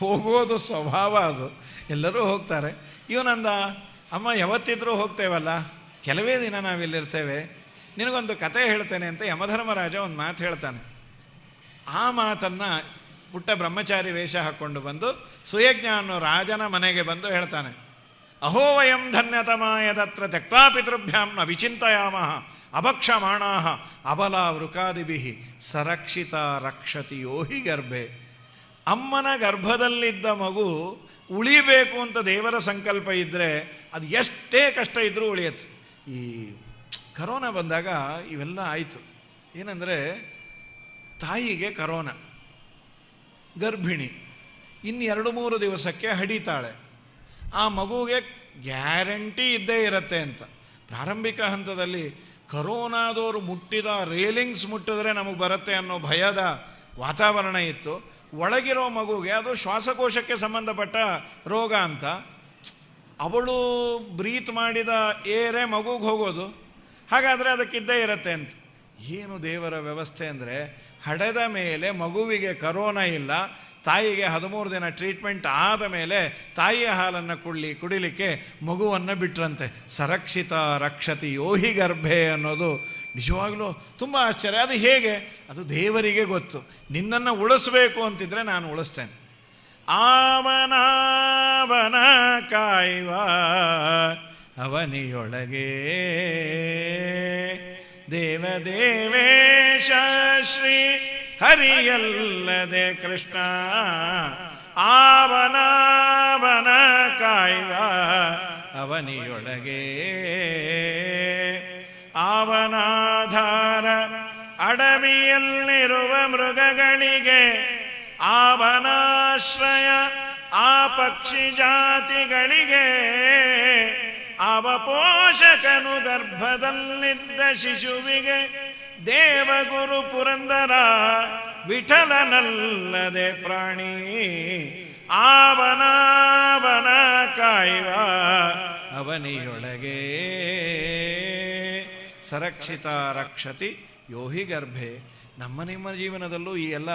ಹೋಗೋದು ಸ್ವಭಾವ ಅದು. ಎಲ್ಲರೂ ಹೋಗ್ತಾರೆ. ಇವನಂದ, ಅಮ್ಮ, ಯಾವತ್ತಿದ್ರೂ ಹೋಗ್ತೇವಲ್ಲ? ಕೆಲವೇ ದಿನ ನಾವಿಲ್ಲಿರ್ತೇವೆ. ನಿನಗೊಂದು ಕತೆ ಹೇಳ್ತೇನೆ ಅಂತ ಯಮಧರ್ಮರಾಜ ಒಂದು ಮಾತು ಹೇಳ್ತಾನೆ. ಆ ಮಾತನ್ನು ಪುಟ್ಟ ಬ್ರಹ್ಮಚಾರಿ ವೇಷ ಹಾಕ್ಕೊಂಡು ಬಂದು ಸುಯಜ್ಞ ಅನ್ನೋ ರಾಜನ ಮನೆಗೆ ಬಂದು ಹೇಳ್ತಾನೆ. ಅಹೋ ವಯಂ ಧನ್ಯತಮಾಯದತ್ರ ತ್ಯಕ್ವಾ ಪಿತೃಭ್ಯಾಂ ನ ವಿಚಿಂತಯಾಮಃ ಅಭಕ್ಷಮಾಣಾ ಅಬಲ ವೃಕಾದಿಭಿ ಸರಕ್ಷಿತ ರಕ್ಷತಿ ಯೋಹಿ ಗರ್ಭೆ. ಅಮ್ಮನ ಗರ್ಭದಲ್ಲಿದ್ದ ಮಗು ಉಳಿಬೇಕು ಅಂತ ದೇವರ ಸಂಕಲ್ಪ ಇದ್ದರೆ ಅದು ಎಷ್ಟೇ ಕಷ್ಟ ಇದ್ದರೂ ಉಳಿಯತ್ತೆ. ಈ ಕರೋನಾ ಬಂದಾಗ ಇವೆಲ್ಲ ಆಯಿತು. ಏನಂದರೆ ತಾಯಿಗೆ ಕರೋನಾ, ಗರ್ಭಿಣಿ, ಇನ್ನು ಎರಡು ಮೂರು ದಿವಸಕ್ಕೆ ಹಡಿತಾಳೆ. ಆ ಮಗುಗೆ ಗ್ಯಾರಂಟಿ ಇದ್ದೇ ಇರುತ್ತೆ ಅಂತ. ಪ್ರಾರಂಭಿಕ ಹಂತದಲ್ಲಿ ಕರೋನಾದವರು ಮುಟ್ಟಿದ ರೇಲಿಂಗ್ಸ್ ಮುಟ್ಟಿದ್ರೆ ನಮಗೆ ಬರುತ್ತೆ ಅನ್ನೋ ಭಯದ ವಾತಾವರಣ ಇತ್ತು. ಒಳಗಿರೋ ಮಗುಗೆ ಅದು ಶ್ವಾಸಕೋಶಕ್ಕೆ ಸಂಬಂಧಪಟ್ಟ ರೋಗ ಅಂತ. ಅವಳು ಬ್ರೀತ್ ಮಾಡಿದ ಏರೇ ಮಗುಗೆ ಹೋಗೋದು. ಹಾಗಾದರೆ ಅದಕ್ಕಿದ್ದೇ ಇರತ್ತೆ ಅಂತ. ಏನು ದೇವರ ವ್ಯವಸ್ಥೆ ಅಂದರೆ ಹಡೆದ ಮೇಲೆ ಮಗುವಿಗೆ ಕರೋನಾ ಇಲ್ಲ, ತಾಯಿಗೆ ಹದಿಮೂರು ದಿನ ಟ್ರೀಟ್ಮೆಂಟ್ ಆದ ಮೇಲೆ ತಾಯಿಯ ಹಾಲನ್ನು ಕುಳ್ಳಿ ಕುಡಿಲಿಕ್ಕೆ ಮಗುವನ್ನು ಬಿಟ್ರಂತೆ. ಸರಕ್ಷಿತ ರಕ್ಷತಿ ಯೋಹಿ ಗರ್ಭೆ ಅನ್ನೋದು ನಿಜವಾಗ್ಲೂ ತುಂಬ ಆಶ್ಚರ್ಯ. ಅದು ಹೇಗೆ? ಅದು ದೇವರಿಗೆ ಗೊತ್ತು. ನಿನ್ನನ್ನು ಉಳಿಸ್ಬೇಕು ಅಂತಿದ್ರೆ ನಾನು ಉಳಿಸ್ತೇನೆ. ಆವನಾವನ ಕಾಯುವ ಅವನಿಯೊಳಗೆ. ದೇವದೇವೇಶ ಶ್ರೀ ಹರಿಯಲ್ಲದೆ ಕೃಷ್ಣ. ಆವನಾವನ ಕಾಯುವ ಅವನಿಯೊಳಗೆ. ಆವನಾಧಾರ ಅಡವಿಯಲ್ಲಿರುವ ಮೃಗಗಳಿಗೆ ಆವನಾಶ್ರಯ, ಆ ಪಕ್ಷಿ ಜಾತಿಗಳಿಗೆ ಅವ ಪೋಷಕನು ಗರ್ಭದಲ್ಲಿದ್ದ ಶಿಶುವಿಗೆ ದೇವಗುರು ಪುರಂದರ ವಿಠಲನಲ್ಲದೆ ಪ್ರಾಣಿ. ಆವನಾವನ ಕಾಯುವ ಅವನಿಯೊಳಗೆ. ಸರಕ್ಷಿತ ರಕ್ಷತಿ ಯೋಹಿ ಗರ್ಭೆ. ನಮ್ಮ ನಿಮ್ಮ ಜೀವನದಲ್ಲೂ ಈ ಎಲ್ಲ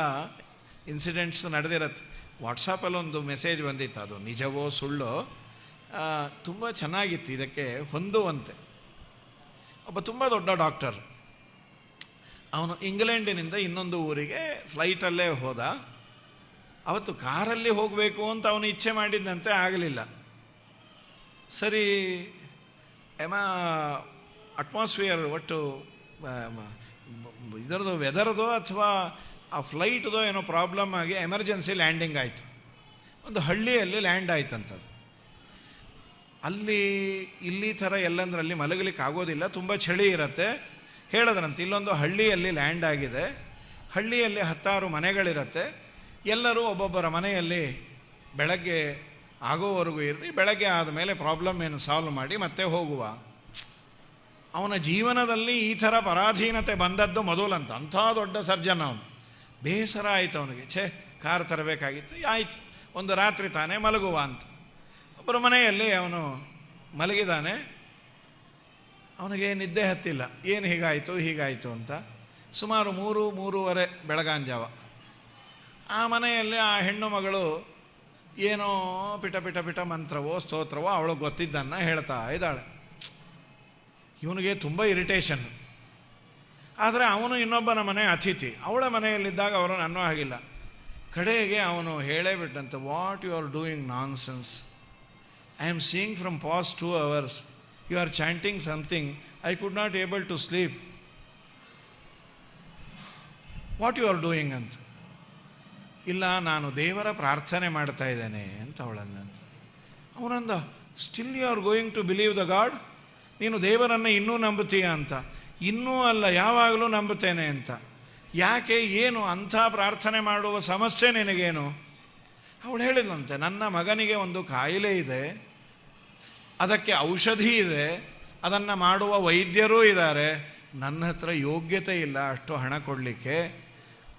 ಇನ್ಸಿಡೆಂಟ್ಸ್ ನಡೆದಿರತ್ತೆ. ವಾಟ್ಸಪ್ಪಲ್ಲಿ ಒಂದು ಮೆಸೇಜ್ ಬಂದಿತ್ತು. ಅದು ನಿಜವೋ ಸುಳ್ಳೋ? ತುಂಬ ಚೆನ್ನಾಗಿತ್ತು. ಇದಕ್ಕೆ ಹೊಂದುವಂತೆ. ಒಬ್ಬ ತುಂಬ ದೊಡ್ಡ ಡಾಕ್ಟರ್ ಅವನು ಇಂಗ್ಲೆಂಡಿನಿಂದ ಇನ್ನೊಂದು ಊರಿಗೆ ಫ್ಲೈಟಲ್ಲೇ ಹೋದ. ಅವತ್ತು ಕಾರಲ್ಲಿ ಹೋಗಬೇಕು ಅಂತ ಅವನು ಇಚ್ಛೆ ಮಾಡಿದ್ದಂತೆ ಆಗಲಿಲ್ಲ. ಸರಿ, ಎಮ ಅಟ್ಮಾಸ್ಫಿಯರ್ ಒಟ್ಟು ಇದರದು ವೆದರ್ದೋ ಅಥವಾ ಆ ಫ್ಲೈಟ್ದೋ ಏನೋ ಪ್ರಾಬ್ಲಮ್ ಆಗಿ ಎಮರ್ಜೆನ್ಸಿ ಲ್ಯಾಂಡಿಂಗ್ ಆಯಿತು. ಒಂದು ಹಳ್ಳಿಯಲ್ಲಿ ಲ್ಯಾಂಡ್ ಆಯ್ತಂಥದ್ದು ಅಲ್ಲಿ, ಇಲ್ಲಿ ಥರ ಎಲ್ಲಂದ್ರಲ್ಲಿ ಮಲಗಲಿಕ್ಕೆ ಆಗೋದಿಲ್ಲ, ತುಂಬ ಚಳಿ ಇರುತ್ತೆ. ಹೇಳದ್ರಂತೆ, ಇಲ್ಲೊಂದು ಹಳ್ಳಿಯಲ್ಲಿ ಲ್ಯಾಂಡ್ ಆಗಿದೆ. ಹಳ್ಳಿಯಲ್ಲಿ ಹತ್ತಾರು ಮನೆಗಳಿರತ್ತೆ. ಎಲ್ಲರೂ ಒಬ್ಬೊಬ್ಬರ ಮನೆಯಲ್ಲಿ ಬೆಳಗ್ಗೆ ಆಗೋವರೆಗೂ ಇರ್ರಿ, ಬೆಳಗ್ಗೆ ಆದಮೇಲೆ ಪ್ರಾಬ್ಲಮ್ ಏನು ಸಾಲ್ವ್ ಮಾಡಿ ಮತ್ತೆ ಹೋಗುವ. ಅವನ ಜೀವನದಲ್ಲಿ ಈ ಥರ ಪರಾಧೀನತೆ ಬಂದದ್ದು ಮೊದಲಂತ. ಅಂಥ ದೊಡ್ಡ ಸರ್ಜನ್ ಅವನು. ಬೇಸರ ಆಯಿತು ಅವನಿಗೆ. ಛೇ, ಕಾರ್ ತರಬೇಕಾಗಿತ್ತು. ಆಯಿತು. ಒಂದು ರಾತ್ರಿ ತಾನೇ ಮಲಗುವ ಅಂತ. ಒಬ್ಬರ ಮನೆಯಲ್ಲಿ ಅವನು ಮಲಗಿದಾನೆ. ಅವನಿಗೆ ನಿದ್ದೆ ಹತ್ತಿಲ್ಲ. ಏನು ಹೀಗಾಯಿತು ಹೀಗಾಯಿತು ಅಂತ. ಸುಮಾರು ಮೂರು, ಮೂರುವರೆ ಬೆಳಗಾಂಜಾವ ಆ ಮನೆಯಲ್ಲಿ ಆ ಹೆಣ್ಣು ಮಗಳು ಏನೋ ಪಿಟ ಪಿಟ ಪಿಟ ಮಂತ್ರವೋ, ಸ್ತೋತ್ರವೋ ಅವಳು ಗೊತ್ತಿದ್ದನ್ನು ಹೇಳ್ತಾ ಇದ್ದಾಳೆ. ಇವನಿಗೆ ತುಂಬ ಇರಿಟೇಷನ್ ಆದರೆ ಅವನು ಇನ್ನೊಬ್ಬನ ಮನೆ ಅತಿಥಿ. ಅವಳ ಮನೆಯಲ್ಲಿದ್ದಾಗ ಅವರು ಅನ್ನೋ ಹಾಗಿಲ್ಲ. ಕಡೆಗೆ ಅವನು ಹೇಳೇ ಬಿಟ್ಟಂತೆ what you are doing nonsense I am seeing from past two hours you are chanting something I could not able to sleep what you are doing ಅಂತ. ಇಲ್ಲ, ನಾನು ದೇವರ ಪ್ರಾರ್ಥನೆ ಮಾಡ್ತಾ ಇದ್ದೇನೆ, ಅಂತ ಅವಳನ್ನಂತ ಅವನಂದ still you are going to believe the God ನೀನು ದೇವರನ್ನು ಇನ್ನೂ ನಂಬುತ್ತೀಯ ಅಂತ. ಇನ್ನೂ ಅಲ್ಲ, ಯಾವಾಗಲೂ ನಂಬುತ್ತೇನೆ ಅಂತ. ಯಾಕೆ? ಏನು? ಅಂಥ ಪ್ರಾರ್ಥನೆ ಮಾಡುವ ಸಮಸ್ಯೆ ನಿನಗೇನು? ಅವಳು ಹೇಳಿದಂತೆ, ನನ್ನ ಮಗನಿಗೆ ಒಂದು ಕಾಯಿಲೆ ಇದೆ, ಅದಕ್ಕೆ ಔಷಧಿ ಇದೆ, ಅದನ್ನು ಮಾಡುವ ವೈದ್ಯರೂ ಇದ್ದಾರೆ. ನನ್ನ ಹತ್ರ ಯೋಗ್ಯತೆ ಇಲ್ಲ, ಅಷ್ಟು ಹಣ ಕೊಡಲಿಕ್ಕೆ.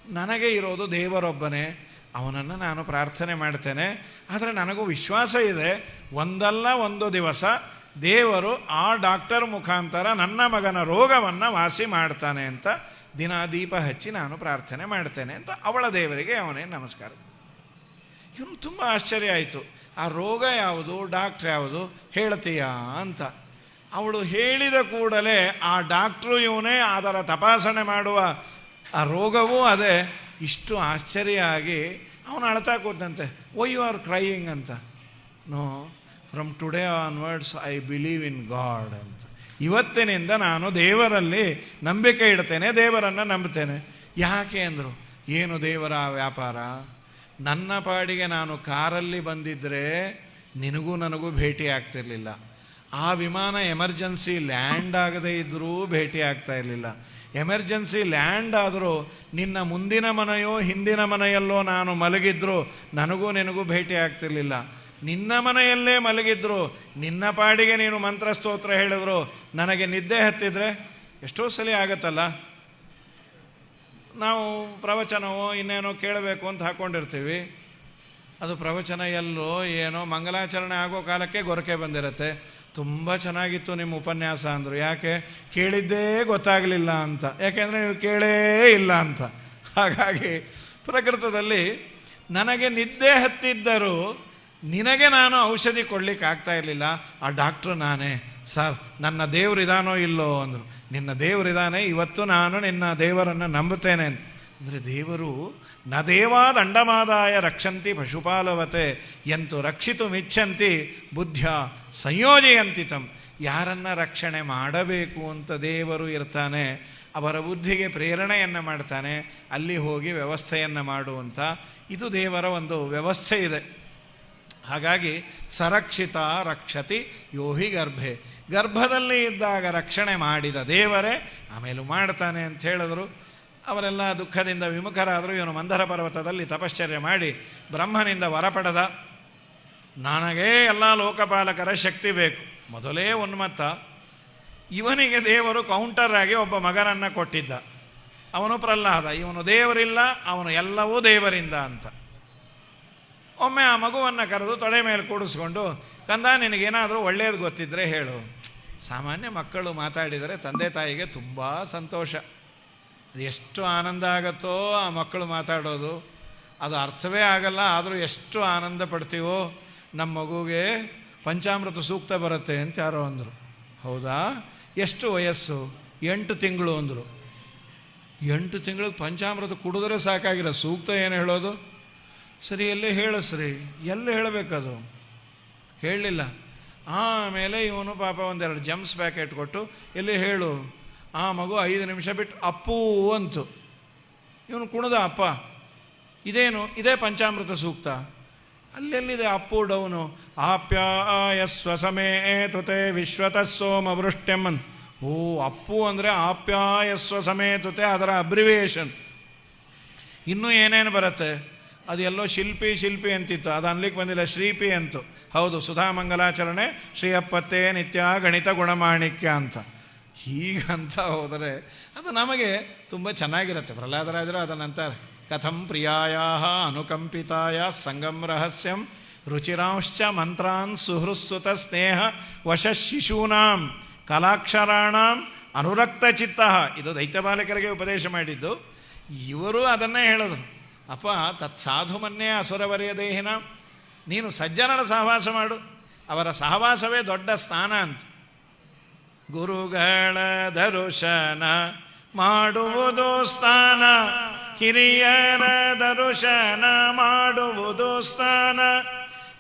ನನಗೆ ಇರೋದು ದೇವರೊಬ್ಬನೇ, ಅವನನ್ನು ನಾನು ಪ್ರಾರ್ಥನೆ ಮಾಡ್ತೇನೆ. ಆದರೆ ನನಗೂ ವಿಶ್ವಾಸ ಇದೆ, ಒಂದಲ್ಲ ಒಂದು ದಿವಸ ದೇವರು ಆ ಡಾಕ್ಟರ್ ಮುಖಾಂತರ ನನ್ನ ಮಗನ ರೋಗವನ್ನು ವಾಸಿ ಮಾಡ್ತಾನೆ ಅಂತ ದಿನ ದೀಪ ಹಚ್ಚಿ ನಾನು ಪ್ರಾರ್ಥನೆ ಮಾಡ್ತೇನೆ ಅಂತ ಅವಳ ದೇವರಿಗೆ ಅವನೇ ನಮಸ್ಕಾರ. ಇವನು ತುಂಬ ಆಶ್ಚರ್ಯ ಆಯಿತು. ಆ ರೋಗ ಯಾವುದು? ಡಾಕ್ಟ್ರ್ ಯಾವುದು? ಹೇಳ್ತೀಯಾ ಅಂತ. ಅವಳು ಹೇಳಿದ ಕೂಡಲೇ ಆ ಡಾಕ್ಟ್ರು ಇವನೇ ಅದರ ತಪಾಸಣೆ ಮಾಡುವ. ಆ ರೋಗವೂ ಅದೇ. ಇಷ್ಟು ಆಶ್ಚರ್ಯ ಆಗಿ ಅವನು ಅಳ್ತಾ ಕೂತಂತೆ. ವೈ ಯು ಆರ್ ಕ್ರೈಯಿಂಗ್ ಅಂತ. No from today onwards I believe in God ಅಂತ. ಇವತ್ತಿನಿಂದ ನಾನು ದೇವರಲ್ಲಿ ನಂಬಿಕೆ ಇಡ್ತೇನೆ, ದೇವರನ್ನು ನಂಬ್ತೇನೆ. ಯಾಕೆ ಅಂದರು? ಏನು ದೇವರ ವ್ಯಾಪಾರ? ನನ್ನ ಪಾಡಿಗೆ ನಾನು ಕಾರಲ್ಲಿ ಬಂದಿದ್ದರೆ ನಿನಗೂ ನನಗೂ ಭೇಟಿ ಆಗ್ತಿರಲಿಲ್ಲ. ಆ ವಿಮಾನ ಎಮರ್ಜೆನ್ಸಿ ಲ್ಯಾಂಡ್ ಆಗದೇ ಇದ್ದರೂ ಭೇಟಿ ಆಗ್ತಾ ಇರಲಿಲ್ಲ. ಎಮರ್ಜೆನ್ಸಿ ಲ್ಯಾಂಡ್ ಆದರೂ ನಿನ್ನ ಮುಂದಿನ ಮನೆಯೋ ಹಿಂದಿನ ಮನೆಯಲ್ಲೋ ನಾನು ಮಲಗಿದ್ರು ನನಗೂ ನಿನಗೂ ಭೇಟಿ ಆಗ್ತಿರ್ಲಿಲ್ಲ. ನಿನ್ನ ಮನೆಯಲ್ಲೇ ಮಲಗಿದ್ರು, ನಿನ್ನ ಪಾಡಿಗೆ ನೀನು ಮಂತ್ರ ಸ್ತೋತ್ರ ಹೇಳಿದ್ರು, ನನಗೆ ನಿದ್ದೆ ಹತ್ತಿದ್ರೆ ಎಷ್ಟೋ ಸಲ ಆಗತ್ತಲ್ಲ? ನಾವು ಪ್ರವಚನವೋ ಇನ್ನೇನೋ ಕೇಳಬೇಕು ಅಂತ ಹಾಕ್ಕೊಂಡಿರ್ತೀವಿ ಅದು ಪ್ರವಚನ ಎಲ್ಲೋ ಏನೋ ಮಂಗಲಾಚರಣೆ ಆಗೋ ಕಾಲಕ್ಕೆ ಗೊರಕೆ ಬಂದಿರತ್ತೆ. ತುಂಬ ಚೆನ್ನಾಗಿತ್ತು ನಿಮ್ಮ ಉಪನ್ಯಾಸ ಅಂದರು. ಯಾಕೆ? ಕೇಳಿದ್ದೇ ಗೊತ್ತಾಗಲಿಲ್ಲ ಅಂತ. ಯಾಕೆಂದರೆ ನೀವು ಕೇಳೇ ಇಲ್ಲ ಅಂತ. ಹಾಗಾಗಿ ಪ್ರಕೃತದಲ್ಲಿ ನನಗೆ ನಿದ್ದೆ ಹತ್ತಿದ್ದರೂ ನಿನಗೆ ನಾನು ಔಷಧಿ ಕೊಡ್ಲಿಕ್ಕೆ ಆಗ್ತಾ ಇರಲಿಲ್ಲ, ಆ ಡಾಕ್ಟ್ರು ನಾನೇ, ಸರ್, ನನ್ನ ದೇವರಿದಾನೋ ಇಲ್ಲೋ? ಅಂದರು. ನಿನ್ನ ದೇವರಿದಾನೆ ಇವತ್ತು ನಾನು ನಿನ್ನ ದೇವರನ್ನು ನಂಬುತ್ತೇನೆ ಅಂತ. ಅಂದರೆ ದೇವರು, ನ ದಂಡಮಾದಾಯ ರಕ್ಷಂತಿ ಪಶುಪಾಲವತೆ, ಎಂತು ರಕ್ಷಿತು ಮಿಚ್ಚಂತಿ ಬುದ್ಧ ಸಂಯೋಜಯಂತಿ ತಮ್ ಯಾರನ್ನು ರಕ್ಷಣೆ ಮಾಡಬೇಕು ಅಂತ ದೇವರು ಇರ್ತಾನೆ, ಅವರ ಬುದ್ಧಿಗೆ ಪ್ರೇರಣೆಯನ್ನು ಮಾಡ್ತಾನೆ, ಅಲ್ಲಿ ಹೋಗಿ ವ್ಯವಸ್ಥೆಯನ್ನು ಮಾಡುವಂಥ ಇದು ದೇವರ ಒಂದು ವ್ಯವಸ್ಥೆ ಇದೆ. ಹಾಗಾಗಿ ಸರಕ್ಷಿತ ರಕ್ಷತಿ ಯೋಹಿ ಗರ್ಭೆ. ಗರ್ಭದಲ್ಲಿ ಇದ್ದಾಗ ರಕ್ಷಣೆ ಮಾಡಿದ ದೇವರೇ ಆಮೇಲೂ ಮಾಡ್ತಾನೆ ಅಂತ ಹೇಳಿದ್ರು. ಅವರೆಲ್ಲ ದುಃಖದಿಂದ ವಿಮುಖರಾದರು. ಇವನು ಮಂದರ ಪರ್ವತದಲ್ಲಿ ತಪಶ್ಚರ್ಯ ಮಾಡಿ ಬ್ರಹ್ಮನಿಂದ ವರ ಪಡೆದ ನನಗೇ ಎಲ್ಲ ಲೋಕಪಾಲಕರ ಶಕ್ತಿ ಬೇಕು. ಮೊದಲೇ ಉನ್ಮತ್ತ. ಇವನಿಗೆ ದೇವರು ಕೌಂಟರ್ ಆಗಿ ಒಬ್ಬ ಮಗನನ್ನು ಕೊಟ್ಟಿದ್ದ. ಅವನು ಪ್ರಹ್ಲಾದ. ಇವನು ದೇವರಿಲ್ಲ, ಅವನು ಎಲ್ಲವೂ ದೇವರಿಂದ ಅಂತ. ಒಮ್ಮೆ ಆ ಮಗುವನ್ನು ಕರೆದು ತೊಡೆ ಮೇಲೆ ಕೂಡಿಸ್ಕೊಂಡು, ಕಂದ, ನಿನಗೇನಾದರೂ ಒಳ್ಳೆಯದು ಗೊತ್ತಿದ್ದರೆ ಹೇಳು. ಸಾಮಾನ್ಯ ಮಕ್ಕಳು ಮಾತಾಡಿದರೆ ತಂದೆ ತಾಯಿಗೆ ತುಂಬ ಸಂತೋಷ. ಅದು ಎಷ್ಟು ಆನಂದ ಆಗುತ್ತೋ ಆ ಮಕ್ಕಳು ಮಾತಾಡೋದು. ಅದು ಅರ್ಥವೇ ಆಗಲ್ಲ, ಆದರೂ ಎಷ್ಟು ಆನಂದ ಪಡ್ತೀವೋ. ನಮ್ಮ ಮಗುಗೆ ಪಂಚಾಮೃತ ಸೂಕ್ತ ಬರುತ್ತೆ ಅಂತ ಯಾರೋ ಅಂದರು. ಹೌದಾ? ಎಷ್ಟು ವಯಸ್ಸು? ಎಂಟು ತಿಂಗಳು ಅಂದರು. ಎಂಟು ತಿಂಗಳಿಗೆ ಪಂಚಾಮೃತ ಕುಡಿದ್ರೆ ಸಾಕಾಗಿಲ್ಲ. ಸೂಕ್ತ ಏನು ಹೇಳೋದು? ಸರಿ, ಎಲ್ಲೇ ಹೇಳಿಸ್ರಿ. ಎಲ್ಲಿ ಹೇಳಬೇಕದು? ಹೇಳಲಿಲ್ಲ. ಆಮೇಲೆ ಇವನು ಪಾಪ ಒಂದೆರಡು ಜಮ್ಸ್ ಪ್ಯಾಕೆಟ್ ಕೊಟ್ಟು, ಎಲ್ಲಿ ಹೇಳು? ಆ ಮಗು ಐದು ನಿಮಿಷ ಬಿಟ್ಟು ಅಪ್ಪು ಅಂತು. ಇವನು ಕುಣದ ಅಪ್ಪ. ಇದೇನು? ಇದೇ ಪಂಚಾಮೃತ ಸೂಕ್ತ. ಅಲ್ಲೆಲ್ಲಿದೆ ಅಪ್ಪು, ಡೌನು? ಆಪ್ಯಾಯಸ್ವ ಸಮೇತುತೆ ವಿಶ್ವತಃ ಸೋಮ ವೃಷ್ಟ್ಯಮ್ಮನ್ ಓ, ಅಪ್ಪು ಅಂದರೆ ಆಪ್ಯಾಯಸ್ವ ಸಮೇತುತೆ ಅದರ ಅಬ್ರಿವಿಯೇಷನ್ ಇನ್ನೂ ಏನೇನು ಬರುತ್ತೆ? ಅದು ಎಲ್ಲೋ ಶಿಲ್ಪಿ ಶಿಲ್ಪಿ ಅಂತಿತ್ತು. ಅದು ಅನ್ಲಿಕ್ಕೆ ಬಂದಿಲ್ಲ, ಶ್ರೀಪಿ ಅಂತು. ಹೌದು ಸುಧಾಮಂಗಲಾಚರಣೆ ಶ್ರೀಯಪ್ಪತ್ತೇ ನಿತ್ಯ ಗಣಿತ ಗುಣಮಾಣಿಕ್ಯ ಅಂತ. ಹೀಗಂತ ಹೋದರೆ ಅದು ನಮಗೆ ತುಂಬ ಚೆನ್ನಾಗಿರುತ್ತೆ. ಪ್ರಹ್ಲಾದರಾಜರು ಅದನ್ನಂತಾರೆ ಕಥಂ ಪ್ರಿಯಾಯ ಅನುಕಂಪಿತಾಯ ಸಂಗಂ ರಹಸ್ಯಂ ರುಚಿರಾಂಶ್ಚ ಮಂತ್ರಾನ್ ಸುಹೃತ್ಸುತ ಸ್ನೇಹ ವಶ ಶಿಶೂನಾಂ ಕಲಾಕ್ಷರಾಣಾಂ ಅನುರಕ್ತ ಚಿತ್ತ. ಇದು ದೈತ್ಯಬಾಲಕರಿಗೆ ಉಪದೇಶ ಮಾಡಿದ್ದು. ಇವರು ಅದನ್ನೇ ಹೇಳಿದ್ರು ಅಪ್ಪ, ತತ್ ಸಾಧುಮನ್ನೇ ಅಸುರವರಿಯ ದೇಹಿನ ನೀನು ಸಜ್ಜನರ ಸಹವಾಸ ಮಾಡು. ಅವರ ಸಹವಾಸವೇ ದೊಡ್ಡ ಸ್ಥಾನ ಅಂತ. ಗುರುಗಳ ದರುಶನ ಮಾಡುವುದು ಸ್ಥಾನ. ಹಿರಿಯರ ದರುಶನ ಮಾಡುವುದು ಸ್ಥಾನ.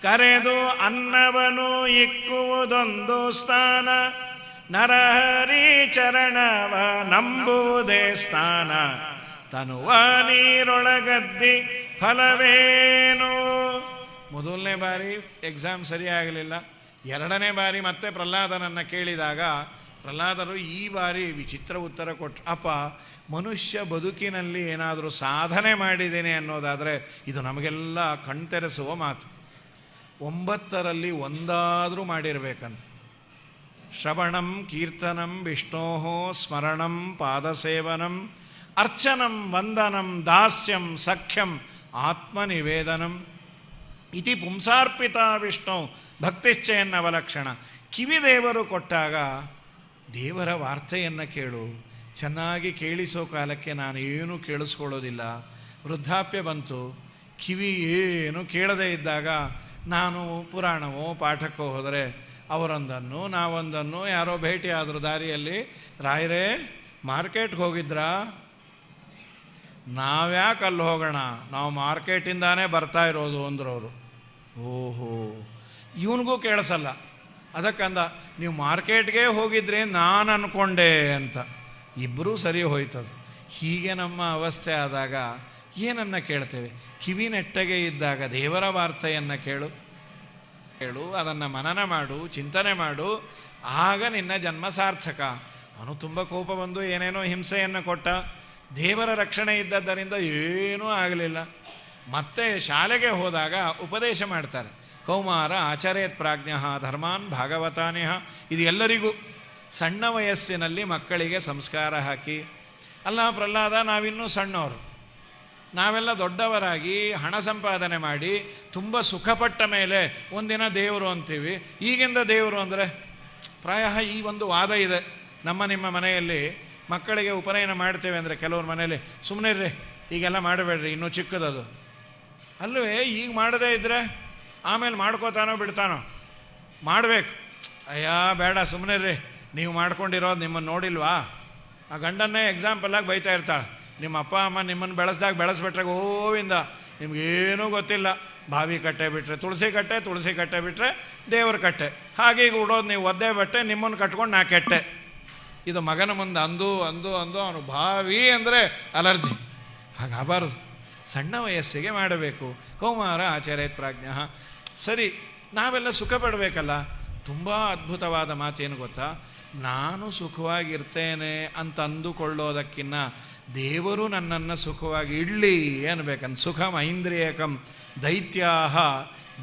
ಕರೆದು ಅನ್ನವನು ಇಕ್ಕುವುದೊಂದು ಸ್ಥಾನ. ನರಹರಿ ಚರಣವ ನಂಬುವುದೇ ಸ್ಥಾನ. ತನುವ ನೀರೊಳಗದ್ದಿ ಫಲವೇನು? ಮೊದಲನೇ ಬಾರಿ ಎಕ್ಸಾಮ್ ಸರಿಯಾಗಲಿಲ್ಲ ಎರಡನೇ ಬಾರಿ ಮತ್ತೆ ಪ್ರಹ್ಲಾದನನ್ನು ಕೇಳಿದಾಗ ಪ್ರಹ್ಲಾದರು ಈ ಬಾರಿ ವಿಚಿತ್ರ ಉತ್ತರ ಕೊಟ್ಟರು ಅಪ್ಪ, ಮನುಷ್ಯ ಬದುಕಿನಲ್ಲಿ ಏನಾದರೂ ಸಾಧನೆ ಮಾಡಿದ್ದೇನೆ ಅನ್ನೋದಾದರೆ ಇದು ನಮಗೆಲ್ಲ ಕಣ್ತೆರೆಸುವ ಮಾತು. ಒಂಬತ್ತರಲ್ಲಿ ಒಂದಾದರೂ ಮಾಡಿರಬೇಕಂತ. ಶ್ರವಣಂ ಕೀರ್ತನಂ ವಿಷ್ಣೋ ಸ್ಮರಣಂ ಪಾದಸೇವನಂ ಅರ್ಚನಂ ವಂದನಂ ದಾಸ್ಯಂ ಸಖ್ಯಂ ಆತ್ಮನಿವೇದನಂ ಇತಿ ಪುಂಸಾರ್ಪಿತ ವಿಷ್ಣು ಕಿವಿ ಕಿವಿದೇವರು ಕೊಟ್ಟಾಗ ದೇವರ ವಾರ್ತೆಯನ್ನು ಕೇಳು. ಚೆನ್ನಾಗಿ ಕೇಳಿಸೋ ಕಾಲಕ್ಕೆ ನಾನು ಏನೂ ಕೇಳಿಸ್ಕೊಳ್ಳೋದಿಲ್ಲ. ವೃದ್ಧಾಪ್ಯ ಬಂತು. ಕಿವಿ ಏನು ಕೇಳದೇ ಇದ್ದಾಗ ನಾನು ಪುರಾಣವೋ, ಪಾಠಕ್ಕೋ ಹೋದರೆ ಅವರೊಂದನ್ನು, ನಾವೊಂದನ್ನು ಯಾರೋ ಭೇಟಿ ಆದರು ದಾರಿಯಲ್ಲಿ, ರಾಯರೇ, ಮಾರ್ಕೆಟ್ಗೆ ಹೋಗಿದ್ರಾ? ನಾವ್ಯಾಕೆ ಅಲ್ಲಿ ಹೋಗೋಣ? ನಾವು ಮಾರ್ಕೆಟಿಂದಾನೇ ಬರ್ತಾ ಇರೋದು ಅಂದ್ರು ಅವರು ಓಹೋ. ಇವನಿಗೂ ಕೇಳಿಸಲ್ಲ. ಅದಕ್ಕಂದ, ನೀವು ಮಾರ್ಕೆಟ್ಗೆ ಹೋಗಿದ್ರೆ ನಾನು ಅನ್ಕೊಂಡೆ ಅಂತ. ಇಬ್ಬರೂ ಸರಿ ಹೋಯ್ತದು. ಹೀಗೆ ನಮ್ಮ ಅವಸ್ಥೆ ಆದಾಗ ಏನನ್ನ ಕೇಳ್ತೇವೆ? ಕಿವಿ ನೆಟ್ಟಗೆ ಇದ್ದಾಗ ದೇವರ ವಾರ್ತೆಯನ್ನು ಕೇಳು. ಕೇಳು, ಅದನ್ನು ಮನನ ಮಾಡು, ಚಿಂತನೆ ಮಾಡು. ಆಗ ನಿನ್ನ ಜನ್ಮ ಸಾರ್ಥಕ. ಅವನು ತುಂಬ ಕೋಪ ಬಂದು ಏನೇನೋ ಹಿಂಸೆಯನ್ನು ಕೊಟ್ಟ. ದೇವರ ರಕ್ಷಣೆ ಇದ್ದದ್ದರಿಂದ ಏನೂ ಆಗಲಿಲ್ಲ. ಮತ್ತೆ ಶಾಲೆಗೆ ಹೋದಾಗ ಉಪದೇಶ ಮಾಡ್ತಾರೆ. ಕೌಮಾರ ಆಚರೇತ್ ಪ್ರಾಜ್ಞ ಧರ್ಮಾನ್ ಭಾಗವತಾನೇಹ ಇದು ಎಲ್ಲರಿಗೂ ಸಣ್ಣ ವಯಸ್ಸಿನಲ್ಲಿ ಮಕ್ಕಳಿಗೆ ಸಂಸ್ಕಾರ ಹಾಕಿ. ಅಲ್ಲ ಪ್ರಹ್ಲಾದ, ನಾವಿನ್ನೂ ಸಣ್ಣವರು. ನಾವೆಲ್ಲ ದೊಡ್ಡವರಾಗಿ ಹಣ ಸಂಪಾದನೆ ಮಾಡಿ ತುಂಬ ಸುಖಪಟ್ಟ ಮೇಲೆ ಒಂದಿನ ದೇವರು ಅಂತೀವಿ. ಈಗಿಂದ ದೇವರು ಅಂದರೆ ಪ್ರಾಯ ಈ ಒಂದು ವಾದ ಇದೆ ನಮ್ಮ ನಿಮ್ಮ ಮನೆಯಲ್ಲಿ. ಮಕ್ಕಳಿಗೆ ಉಪನಯನ ಮಾಡ್ತೇವೆ ಅಂದರೆ ಕೆಲವ್ರ ಮನೇಲಿ ಸುಮ್ಮನೆ ರೀ ಈಗೆಲ್ಲ ಮಾಡಬೇಡ್ರಿ, ಇನ್ನೂ ಚಿಕ್ಕದದು. ಅಲ್ಲವೇ ಈಗ ಮಾಡದೇ ಇದ್ದರೆ ಆಮೇಲೆ ಮಾಡ್ಕೋತಾನೋ ಬಿಡ್ತಾನೋ? ಮಾಡಬೇಕು. ಅಯ್ಯಾ, ಬೇಡ ಸುಮ್ಮನೆ ರೀ ನೀವು ಮಾಡ್ಕೊಂಡಿರೋದು ನಿಮ್ಮನ್ನು ನೋಡಿಲ್ವಾ? ಆ ಗಂಡನ್ನೇ ಎಕ್ಸಾಂಪಲಾಗಿ ಬೈತಾ ಇರ್ತಾಳೆ. ನಿಮ್ಮ ಅಪ್ಪ, ಅಮ್ಮ ನಿಮ್ಮನ್ನು ಬೆಳೆಸ್ದಾಗ ಬೆಳೆಸ್ಬಿಟ್ರೆ ಗೋವಿಂದ, ನಿಮಗೇನೂ ಗೊತ್ತಿಲ್ಲ. ಬಾವಿ ಕಟ್ಟೆ ಬಿಟ್ಟರೆ ತುಳಸಿ ಕಟ್ಟೆ ತುಳಸಿ ಕಟ್ಟೆ ಬಿಟ್ಟರೆ ದೇವ್ರ ಕಟ್ಟೆ. ಹಾಗೀಗ ಉಡೋದು ನೀವು ಒದ್ದೆ ಬಟ್ಟೆ ನಿಮ್ಮನ್ನು ಕಟ್ಕೊಂಡು ನಾ ಕೆಟ್ಟೆ. ಇದು ಮಗನ ಮುಂದೆ ಅಂದು ಅಂದು ಅಂದು ಅವನು ಭಾವಿ ಅಂದರೆ ಅಲರ್ಜಿ. ಹಾಗಾಗಬಾರದು ಸಣ್ಣ ವಯಸ್ಸಿಗೆ ಮಾಡಬೇಕು. ಕೌಮಾರ ಆಚಾರ್ಯ ಪ್ರಾಜ್ಞ. ಸರಿ, ನಾವೆಲ್ಲ ಸುಖ ಪಡಬೇಕಲ್ಲ ತುಂಬ ಅದ್ಭುತವಾದ ಮಾತೇನು ಗೊತ್ತಾ? ನಾನು ಸುಖವಾಗಿರ್ತೇನೆ ಅಂತ ಅಂದುಕೊಳ್ಳೋದಕ್ಕಿನ್ನ ದೇವರು ನನ್ನನ್ನು ಸುಖವಾಗಿ ಇಡ್ಲಿ ಅನ್ಬೇಕಂತ ಸುಖ ಮೈಂದ್ರಿಯಕಂ ದೈತ್ಯಾಹ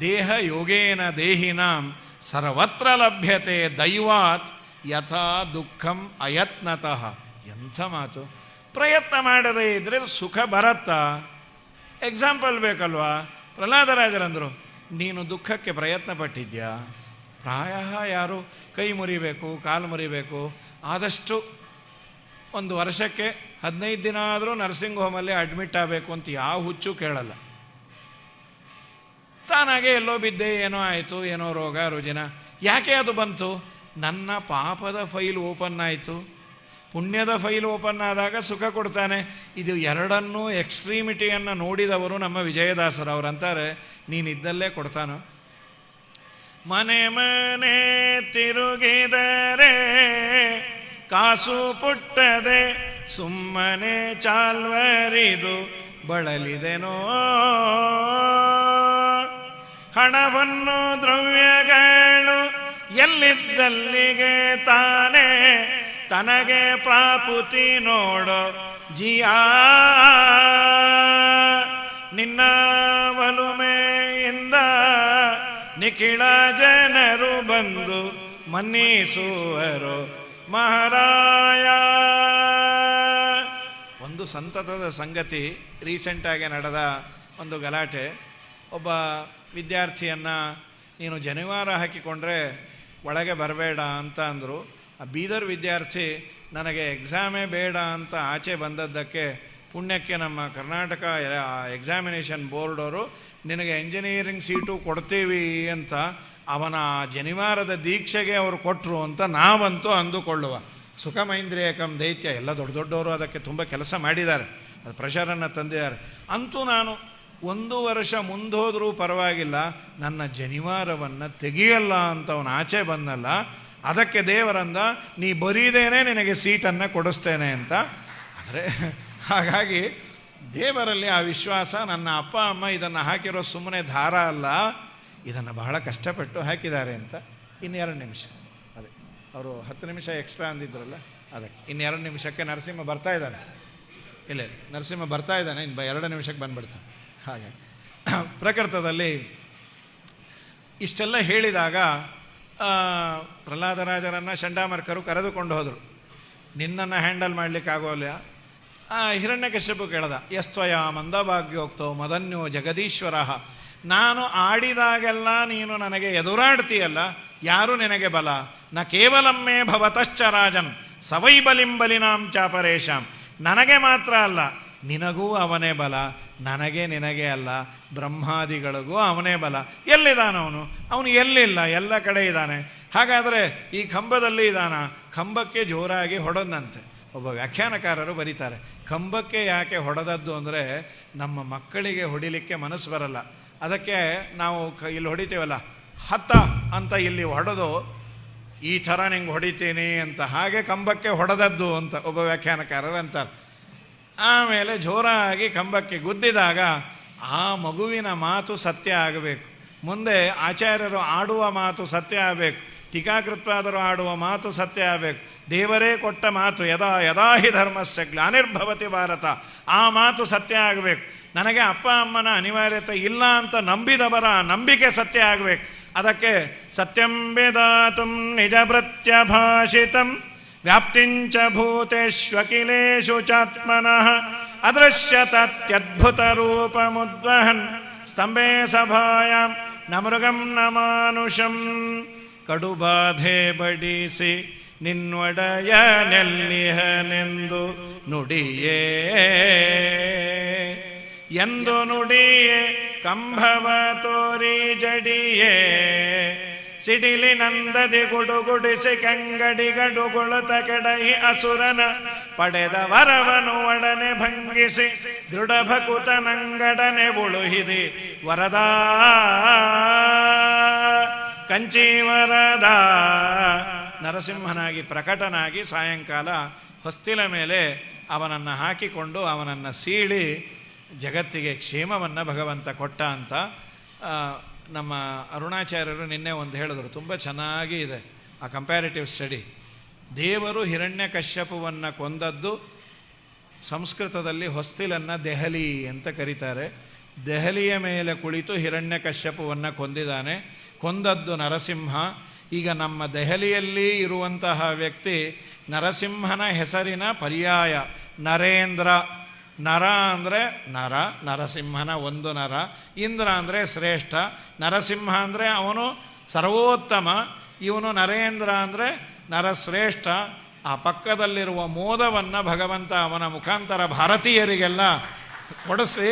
ದೇಹ ಯೋಗೇನ ದೇಹಿನಾಂ. ಸರ್ವತ್ರ ಲಭ್ಯತೆ ದೈವಾತ್. ಯಥಾ ದುಃಖಂ ಅಯತ್ನತಃ. ಎಂಥ ಮಾತು? ಪ್ರಯತ್ನ ಮಾಡದೇ ಇದ್ರೆ ಸುಖ ಬರತ್ತಾ? ಎಕ್ಸಾಂಪಲ್ ಬೇಕಲ್ವಾ? ಪ್ರಹ್ಲಾದರಾಜರಂದರು, ನೀನು ದುಃಖಕ್ಕೆ ಪ್ರಯತ್ನ ಪಟ್ಟಿದ್ಯಾ ಪ್ರಾಯ ಯಾರು ಕೈ ಮುರಿಬೇಕು, ಕಾಲು ಮುರಿಬೇಕು, ಆದಷ್ಟು ಒಂದು ವರ್ಷಕ್ಕೆ ಹದಿನೈದು ದಿನ ಆದರೂ ನರ್ಸಿಂಗ್ ಹೋಮಲ್ಲಿ ಅಡ್ಮಿಟ್ ಆಗಬೇಕು ಅಂತ ಯಾವ ಹುಚ್ಚು ಕೇಳಲ್ಲ. ತಾನಾಗೆ ಎಲ್ಲೋ ಬಿದ್ದೆ, ಏನೋ ಆಯಿತು, ಏನೋ ರೋಗ, ರುಜಿನ, ಯಾಕೆ ಅದು ಬಂತು? ನನ್ನ ಪಾಪದ ಫೈಲ್ ಓಪನ್ ಆಯಿತು. ಪುಣ್ಯದ ಫೈಲ್ ಓಪನ್ ಆದಾಗ ಸುಖ ಕೊಡ್ತಾನೆ. ಇದು ಎರಡನ್ನೂ ಎಕ್ಸ್ಟ್ರೀಮಿಟಿಯನ್ನು ನೋಡಿದವರು ನಮ್ಮ ವಿಜಯದಾಸರು ನೀನು ನೀನಿದ್ದಲ್ಲೇ ಕೊಡ್ತಾನೋ. ಮನೆ ಮನೆ ತಿರುಗಿದರೆ ಕಾಸು ಪುಟ್ಟದೆ ಸುಮ್ಮನೆ ಚಾಲ್ವರಿದು ಬಳಲಿದೆನೋ. ಹಣವನ್ನು ದ್ರವ್ಯಗಳು ಎಲ್ಲಿದ್ದಲ್ಲಿಗೆ ತಾನೇ ತನಗೆ ಪ್ರಾಪುತಿ ನೋಡೋ ಜಿಯಾ. ನಿನ್ನ ಒಲುಮೆಯಿಂದ ನಿಖಿಳ ಜನರು ಬಂದು ಮನ್ನಿಸುವರು ಮಹಾರಾಯ. ಒಂದು ಸಂತತದ ಸಂಗತಿ ರೀಸೆಂಟಾಗಿ ನಡೆದ ಒಂದು ಗಲಾಟೆ. ಒಬ್ಬ ವಿದ್ಯಾರ್ಥಿಯನ್ನು ನೀನು ಜನಿವಾರ ಹಾಕಿಕೊಂಡ್ರೆ ಒಳಗೆ ಬರಬೇಡ ಅಂತ ಅಂದರು. ಆ ಬೀದರ್ ವಿದ್ಯಾರ್ಥಿ ನನಗೆ ಎಕ್ಸಾಮೇ ಬೇಡ ಅಂತ ಆಚೆ ಬಂದದ್ದಕ್ಕೆ ಪುಣ್ಯಕ್ಕೆ ನಮ್ಮ ಕರ್ನಾಟಕ ಎಕ್ಸಾಮಿನೇಷನ್ ಬೋರ್ಡವರು ನಿನಗೆ ಎಂಜಿನಿಯರಿಂಗ್ ಸೀಟು ಕೊಡ್ತೀವಿ ಅಂತ ಅವನ ಜನಿವಾರದ ದೀಕ್ಷೆಗೆ ಅವರು ಕೊಟ್ಟರು ಅಂತ ನಾವಂತೂ ಅಂದುಕೊಳ್ಳುವ. ಸುಖಮೈಂದ್ರಿಯಕಂ ದೈತ್ಯ ಎಲ್ಲ ದೊಡ್ಡ ದೊಡ್ಡವರು ಅದಕ್ಕೆ ತುಂಬ ಕೆಲಸ ಮಾಡಿದ್ದಾರೆ. ಅದು ಪ್ರೆಷರನ್ನು ತಂದಿದ್ದಾರೆ. ಅಂತೂ ನಾನು ಒಂದು ವರ್ಷ ಮುಂದೋದರೂ ಪರವಾಗಿಲ್ಲ, ನನ್ನ ಜನಿವಾರವನ್ನು ತೆಗೆಯಲ್ಲ ಅಂತ ಅವನು ಆಚೆ ಬಂದಲ್ಲ, ಅದಕ್ಕೆ ದೇವರಂದ, ನೀ ಬರೀದೇನೆ ನಿನಗೆ ಸೀಟನ್ನು ಕೊಡಿಸ್ತೇನೆ ಅಂತ. ಆದರೆ, ಹಾಗಾಗಿ ದೇವರಲ್ಲಿ ಆ ವಿಶ್ವಾಸ, ನನ್ನ ಅಪ್ಪ, ಅಮ್ಮ ಇದನ್ನು ಹಾಕಿರೋ ಸುಮ್ಮನೆ ದಾರ ಅಲ್ಲ, ಇದನ್ನು ಬಹಳ ಕಷ್ಟಪಟ್ಟು ಹಾಕಿದ್ದಾರೆ ಅಂತ ಇನ್ನೆರಡು ನಿಮಿಷ. ಅದೇ, ಅವರು ಹತ್ತು ನಿಮಿಷ ಎಕ್ಸ್ಟ್ರಾ ಅಂದಿದ್ರಲ್ಲ, ಅದಕ್ಕೆ. ಇನ್ನೆರಡು ನಿಮಿಷಕ್ಕೆ ನರಸಿಂಹ ಬರ್ತಾ ಇದ್ದಾನೆ. ಇಲ್ಲ ನರಸಿಂಹ ಬರ್ತಾ ಇದ್ದಾನೆ, ಇನ್ನು ಎರಡು ನಿಮಿಷಕ್ಕೆ ಬಂದ್ಬಿಡ್ತಾನೆ. ಹಾಗೆ. ಪ್ರಕೃತದಲ್ಲಿ ಇಷ್ಟೆಲ್ಲ ಹೇಳಿದಾಗ ಪ್ರಹ್ಲಾದರಾಜರನ್ನು ಚಂಡಾಮರ್ಕರು ಕರೆದುಕೊಂಡು ಹೋದರು. ನಿನ್ನನ್ನು ಹ್ಯಾಂಡಲ್ ಮಾಡಲಿಕ್ಕಾಗೋಲ್ಲ ಹಿರಣ್ಯಕಶ್ಯಪು ಕೇಳ್ದ ಎಸ್ತ್ವಯ ಮಂದಭಾಗ್ಯೋಕ್ತೋ ಮದನ್ಯೋ ಜಗದೀಶ್ವರ. ನಾನು ಆಡಿದಾಗೆಲ್ಲ ನೀನು ನನಗೆ ಎದುರಾಡ್ತೀಯಲ್ಲ, ಯಾರು ನಿನಗೆ ಬಲ? ನ ಕೇವಲಮ್ಮೆ ಭವತಶ್ಚ ರಾಜನ್, ಸವೈ ಚಾಪರೇಶಾಂ ನನಗೆ ಮಾತ್ರ ಅಲ್ಲ ನಿನಗೂ ಅವನೇ ಬಲ, ನನಗೆ ನಿನಗೆ ಅಲ್ಲ, ಬ್ರಹ್ಮಾದಿಗಳಿಗೂ ಅವನೇ ಬಲ. ಎಲ್ಲಿದ್ದಾನವನು ಅವನು ಎಲ್ಲಿಲ್ಲ? ಎಲ್ಲ ಕಡೆ ಇದ್ದಾನೆ. ಹಾಗಾದರೆ ಈ ಕಂಬದಲ್ಲಿ ಇದ್ದಾನ? ಕಂಬಕ್ಕೆ ಜೋರಾಗಿ ಹೊಡೆದಂತೆ. ಒಬ್ಬ ವ್ಯಾಖ್ಯಾನಕಾರರು ಬರೀತಾರೆ, ಕಂಬಕ್ಕೆ ಯಾಕೆ ಹೊಡೆದದ್ದು ಅಂದರೆ ನಮ್ಮ ಮಕ್ಕಳಿಗೆ ಹೊಡಿಲಿಕ್ಕೆ ಮನಸ್ಸು ಬರಲ್ಲ. ಅದಕ್ಕೆ ನಾವು ಕ, ಇಲ್ಲಿ ಹೊಡಿತೇವಲ್ಲ? ಹತ್ತ ಅಂತ ಇಲ್ಲಿ ಹೊಡೆದು, ಈ ಥರ ನಿಂಗೆ ಹೊಡಿತೀನಿ ಅಂತ ಹಾಗೆ ಕಂಬಕ್ಕೆ ಹೊಡೆದದ್ದು ಅಂತ ಒಬ್ಬ ವ್ಯಾಖ್ಯಾನಕಾರರು ಅಂತಾರೆ. ಆಮೇಲೆ ಜೋರಾಗಿ ಕಂಬಕ್ಕೆ ಗುದ್ದಿದಾಗ ಆ ಮಗುವಿನ ಮಾತು ಸತ್ಯ ಆಗಬೇಕು. ಮುಂದೆ ಆಚಾರ್ಯರು ಆಡುವ ಮಾತು ಸತ್ಯ ಆಗಬೇಕು. ಟೀಕಾಕೃತ್ವಾದರು ಆಡುವ ಮಾತು ಸತ್ಯ ಆಗಬೇಕು. ದೇವರೇ ಕೊಟ್ಟ ಮಾತು ಯದಾ ಯದಾ ಹಿ ಧರ್ಮಸ್ಯ ಗ್ಲಾನಿರ್ಭವತಿ ಭಾರತ. ಆ ಮಾತು ಸತ್ಯ ಆಗಬೇಕು. ನನಗೆ ಅಪ್ಪ ಅಮ್ಮನ ಅನಿವಾರ್ಯತೆ ಇಲ್ಲ ಅಂತ ನಂಬಿದವರ ನಂಬಿಕೆ ಸತ್ಯ ಆಗಬೇಕು. ಅದಕ್ಕೆ ಸತ್ಯಂ ವೇದಾತು ನಿಜ ಪ್ರತ್ಯಭಾಷಿತಂ ಭೂತೇಶ್ವಕಿಲೇಶು ಚಾತ್ಮನಃ ಅದೃಶ್ಯತತ್ಯದ್ಭುತ ರೂಪಮುದ್ವಹನ್ ಸ್ತಂಭೆ ಸಭಾಯಾಂ ನ ಮೃಗಂ ನ ಮಾನುಷಂ ಕಡುಬಾಧೆ ಬಡಿಸಿ ನಿನ್ನೊಡೆಯ ನೆಲ್ಲಿಹನೆಂದು ನುಡಿಯೇ. ಎಂದು ನುಡಿಯೇ ಕಂಭವ ತೋರಿ ಜಡಿಯೇ. ಸಿಡಿಲಿ ನಂದದಿ ಗುಡುಗುಡಿಸಿ ಕಂಗಡಿ ಗಡುಗುಳುತ ಕೆಡಹಿ ಅಸುರನ ಪಡೆದ ವರವನು ಒಡನೆ ಭಂಗಿಸಿ ದೃಢ ಭಕುತ ನಂಗಡನೆ ಉಳುಹಿದಿ ವರದ. ಕಂಚಿ ವರದ ನರಸಿಂಹನಾಗಿ ಪ್ರಕಟನಾಗಿ ಸಾಯಂಕಾಲ ಹೊಸ್ತಿಲ ಮೇಲೆ ಅವನನ್ನು ಹಾಕಿಕೊಂಡು ಅವನನ್ನು ಸೀಳಿ ಜಗತ್ತಿಗೆ ಕ್ಷೇಮವನ್ನು ಭಗವಂತ ಕೊಟ್ಟ ಅಂತ ನಮ್ಮ ಅರುಣಾಚಾರ್ಯರು ನಿನ್ನೆ ಒಂದು ಹೇಳಿದರು, ತುಂಬ ಚೆನ್ನಾಗಿ ಇದೆ ಆ ಕಂಪ್ಯಾರಿಟಿವ್ ಸ್ಟಡಿ ದೇವರು ಹಿರಣ್ಯ ಕಶ್ಯಪವನ್ನು ಕೊಂದದ್ದು ಸಂಸ್ಕೃತದಲ್ಲಿ ಹೊಸ್ತಿಲನ್ನು ದೆಹಲಿ ಅಂತ ಕರೀತಾರೆ. ದೆಹಲಿಯ ಮೇಲೆ ಕುಳಿತು ಹಿರಣ್ಯ ಕಶ್ಯಪವನ್ನು ಕೊಂದಿದ್ದಾನೆ. ಕೊಂದದ್ದು ನರಸಿಂಹ. ಈಗ ನಮ್ಮ ದೆಹಲಿಯಲ್ಲಿ ಇರುವಂತಹ ವ್ಯಕ್ತಿ ನರಸಿಂಹನ ಹೆಸರಿನ ಪರ್ಯಾಯ ನರೇಂದ್ರ. ನರ ಅಂದರೆ ನರ, ನರಸಿಂಹನ ಒಂದು ನರ, ಇಂದ್ರ ಅಂದರೆ ಶ್ರೇಷ್ಠ, ನರಸಿಂಹ ಅಂದರೆ ಅವನು ಸರ್ವೋತ್ತಮ, ಇವನು ನರೇಂದ್ರ ಅಂದರೆ ನರಶ್ರೇಷ್ಠ. ಆ ಪಕ್ಕದಲ್ಲಿರುವ ಮೋದವನ್ನು ಭಗವಂತ ಅವನ ಮುಖಾಂತರ ಭಾರತೀಯರಿಗೆಲ್ಲ ಕೊಡಿಸಿ,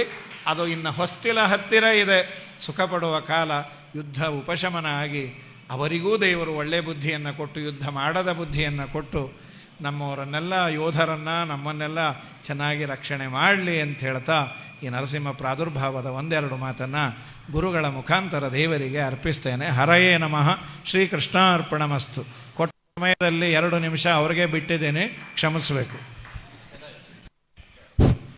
ಅದು ಇನ್ನು ಹೊಸ್ತಿಲ ಹತ್ತಿರ ಇದೆ. ಸುಖಪಡುವ ಕಾಲ, ಯುದ್ಧ ಉಪಶಮನ ಆಗಿ ಅವರಿಗೂ ದೇವರು ಒಳ್ಳೆಯ ಬುದ್ಧಿಯನ್ನು ಕೊಟ್ಟು, ಯುದ್ಧ ಮಾಡದ ಬುದ್ಧಿಯನ್ನು ಕೊಟ್ಟು ನಮ್ಮವರನ್ನೆಲ್ಲ, ಯೋಧರನ್ನು ನಮ್ಮನ್ನೆಲ್ಲ ಚೆನ್ನಾಗಿ ರಕ್ಷಣೆ ಮಾಡಲಿ ಅಂತ ಹೇಳ್ತಾ ಈ ನರಸಿಂಹ ಪ್ರಾದುರ್ಭಾವದ ಒಂದೆರಡು ಮಾತನ್ನು ಗುರುಗಳ ಮುಖಾಂತರ ದೇವರಿಗೆ ಅರ್ಪಿಸ್ತೇನೆ. ಹರಯೇ ನಮಃ. ಶ್ರೀಕೃಷ್ಣಾರ್ಪಣಮಸ್ತು. ಕೊಟ್ಟ ಸಮಯದಲ್ಲಿ ಎರಡು ನಿಮಿಷ ಅವ್ರಿಗೆ ಬಿಟ್ಟಿದ್ದೇನೆ. ಕ್ಷಮಿಸಬೇಕು.